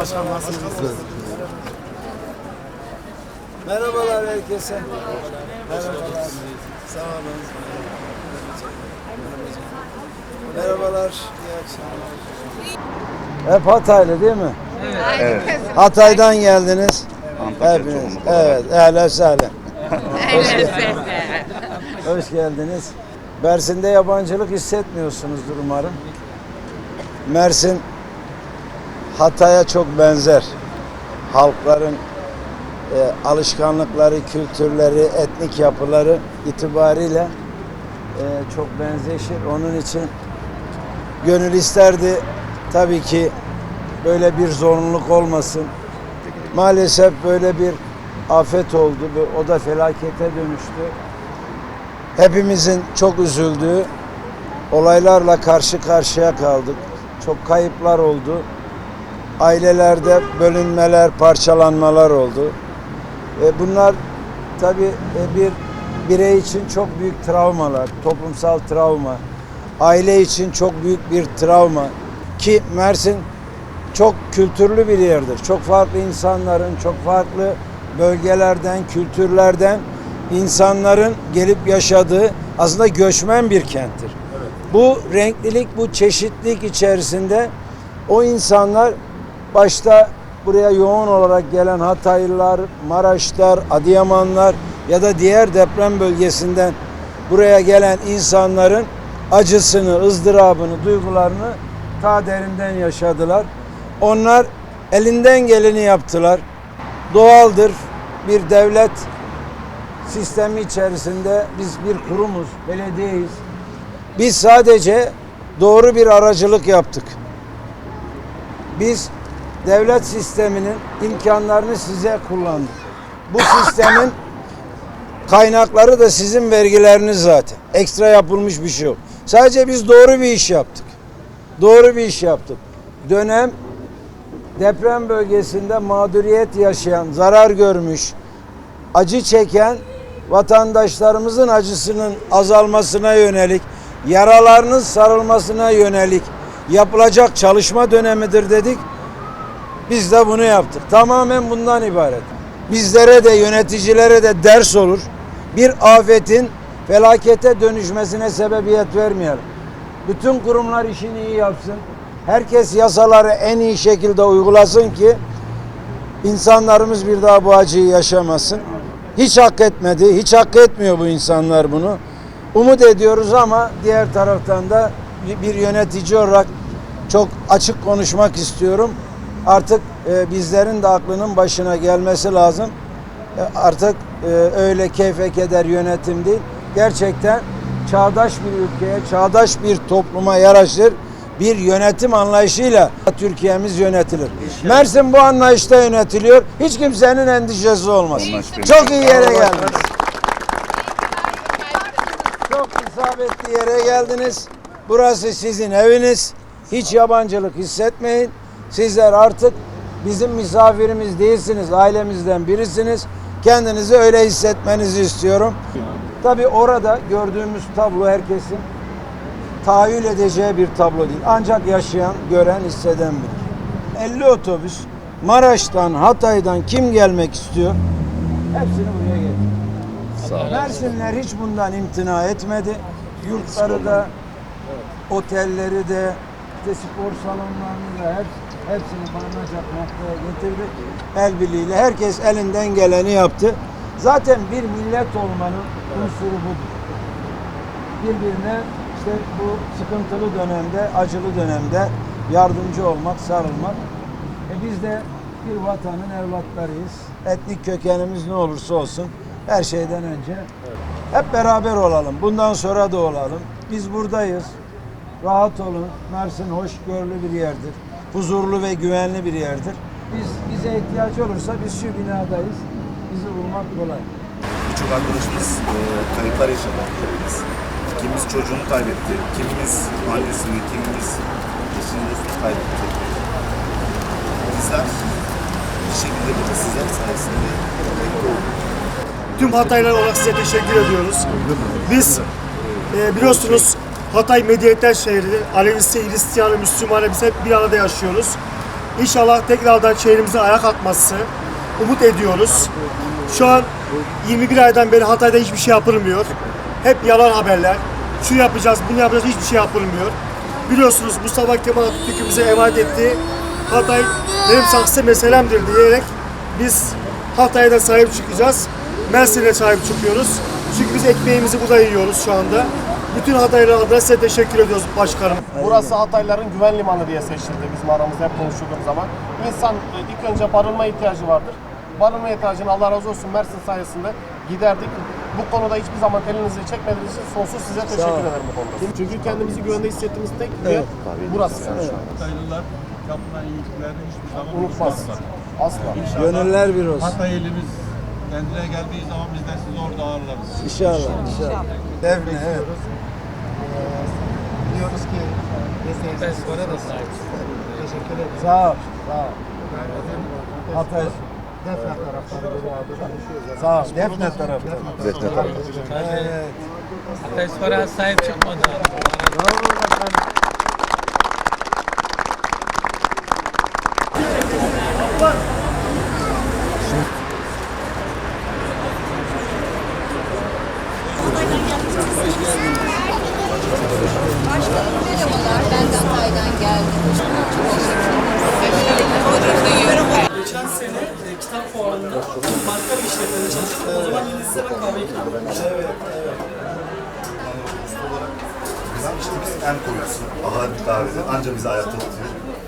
başkanım nasılsınız? Merhabalar herkese. Merhabalar. Sağ olun. Merhabalar. İyi akşamlar. Hep Hataylı değil mi? Evet. Hatay'dan geldiniz. Antakya Hepiniz. Evet. Ehlen sahlen. Evet. Hoş geldiniz. Mersin'de yabancılık hissetmiyorsunuzdur umarım. Mersin Hatay'a çok benzer. Halkların e, alışkanlıkları, kültürleri, etnik yapıları itibariyle e, çok benzeşir. Onun için gönül isterdi tabii ki böyle bir zorunluluk olmasın. Maalesef böyle bir afet oldu. O da felakete dönüştü hepimizin çok üzüldüğü olaylarla karşı karşıya kaldık. Çok kayıplar oldu. Ailelerde bölünmeler, parçalanmalar oldu. E, bunlar tabii e, bir birey için çok büyük travmalar, toplumsal travma. Aile için çok büyük bir travma ki Mersin çok kültürlü bir yerdir. Çok farklı insanların, çok farklı bölgelerden, kültürlerden insanların gelip yaşadığı aslında göçmen bir kenttir. Bu renklilik, bu çeşitlilik içerisinde o insanlar başta buraya yoğun olarak gelen Hataylılar, Maraşlar, Adıyamanlar ya da diğer deprem bölgesinden buraya gelen insanların acısını, ızdırabını, duygularını ta derinden yaşadılar. Onlar elinden geleni yaptılar. Doğaldır. Bir devlet sistemi içerisinde biz bir kurumuz, belediyeyiz. Biz sadece doğru bir aracılık yaptık. Biz devlet sisteminin imkanlarını size kullandık. Bu sistemin kaynakları da sizin vergileriniz zaten. Ekstra yapılmış bir şey yok. Sadece biz doğru bir iş yaptık. Doğru bir iş yaptık. Dönem deprem bölgesinde mağduriyet yaşayan, zarar görmüş, acı çeken vatandaşlarımızın acısının azalmasına yönelik, yaralarının sarılmasına yönelik yapılacak çalışma dönemidir dedik. Biz de bunu yaptık. Tamamen bundan ibaret. Bizlere de yöneticilere de ders olur. Bir afetin felakete dönüşmesine sebebiyet vermeyelim. Bütün kurumlar işini iyi yapsın. Herkes yasaları en iyi şekilde uygulasın ki insanlarımız bir daha bu acıyı yaşamasın. Hiç hak etmedi, hiç hak etmiyor bu insanlar bunu. Umut ediyoruz ama diğer taraftan da bir yönetici olarak çok açık konuşmak istiyorum. Artık e, bizlerin de aklının başına gelmesi lazım. E, artık e, öyle keyfe keder yönetim değil. Gerçekten çağdaş bir ülkeye, çağdaş bir topluma yaraşır bir yönetim anlayışıyla Türkiye'miz yönetilir. Mersin bu anlayışta yönetiliyor. Hiç kimsenin endişesi olmaz. Anlaştık. Çok iyi yere geldiniz. Çok isabetli yere geldiniz. Burası sizin eviniz. Hiç yabancılık hissetmeyin. Sizler artık bizim misafirimiz değilsiniz. Ailemizden birisiniz. Kendinizi öyle hissetmenizi istiyorum. Tabii orada gördüğümüz tablo herkesin tahayyül edeceği bir tablo değil. Ancak yaşayan, gören, hisseden bilir. 50 otobüs Maraş'tan, Hatay'dan kim gelmek istiyor? Hepsini buraya olun. Mersinler hiç bundan imtina etmedi. Yurtları da, otelleri de, işte spor salonlarını da hep, hepsini barınacak noktaya getirdi. El birliğiyle herkes elinden geleni yaptı. Zaten bir millet olmanın unsuru budur. Birbirine işte bu sıkıntılı dönemde, acılı dönemde yardımcı olmak, sarılmak. E biz de bir vatanın evlatlarıyız. Etnik kökenimiz ne olursa olsun her şeyden önce hep beraber olalım. Bundan sonra da olalım. Biz buradayız. Rahat olun. Mersin hoşgörülü bir yerdir. Huzurlu ve güvenli bir yerdir. Biz bize ihtiyaç olursa biz şu binadayız. Bizi bulmak kolay. Birçok arkadaşımız e, kayıplar yaşadı. Kimimiz çocuğunu kaybetti, kimimiz annesini, kimimiz eşini dostunu kaybetti. Bizler bir şekilde burada sizler sayesinde mutlu olduk. Tüm Hataylar olarak size teşekkür ediyoruz. Biz e, biliyorsunuz Hatay medeniyetler şehri, Alevisi, Hristiyanı, Müslümanı biz hep bir arada yaşıyoruz. İnşallah tekrardan şehrimize ayak atması umut ediyoruz. Şu an 21 aydan beri Hatay'da hiçbir şey yapılmıyor. Hep yalan haberler. Şu yapacağız, bunu yapacağız, hiçbir şey yapılmıyor. Biliyorsunuz Mustafa Kemal Atatürk'ün bize emanet ettiği Hatay benim saksı meselemdir diyerek biz Hatay'a da sahip çıkacağız. Mersin'e sahip çıkıyoruz. Çünkü biz ekmeğimizi burada yiyoruz şu anda. Bütün Hataylılar adına size teşekkür ediyoruz başkanım. Burası Hatayların güven limanı diye seçildi bizim aramızda hep konuşulduğumuz zaman. İnsan e, ilk önce barınma ihtiyacı vardır. Barınma ihtiyacını Allah razı olsun Mersin sayesinde giderdik. Bu konuda hiçbir zaman elinizi çekmediğiniz için sonsuz size teşekkür ederim bu konuda. Çünkü kendimizi güvende hissettiğimiz tek yer burası yani şu an. Hataylılar yapılan iyiliklerini hiçbir zaman Unutmaz. unutmazlar. Asla. Gönüller bir olsun. Hatay elimiz kendine geldiği zaman biz de sizi orada ağırlarız. İnşallah. inşallah. Defne evet. Biliyoruz ki desteğiniz Teşekkür ederim. Sağ ol. Sağ ol. Hatay. Defne taraftarı beni aldı. Sağ ol. Defne tarafı. Defne tarafı. Evet. Ateşvara sahip çıkmadı. Merhabalar, ben de Hatay'dan geldim. Geçen sene e, kitap fuarında marka bir işletmede çalıştık. O zaman yine size ben kahve ikram etmiştim. Biz işte biz en koyusu. Ahadi kahvesi anca bizi ayakta tutuyor.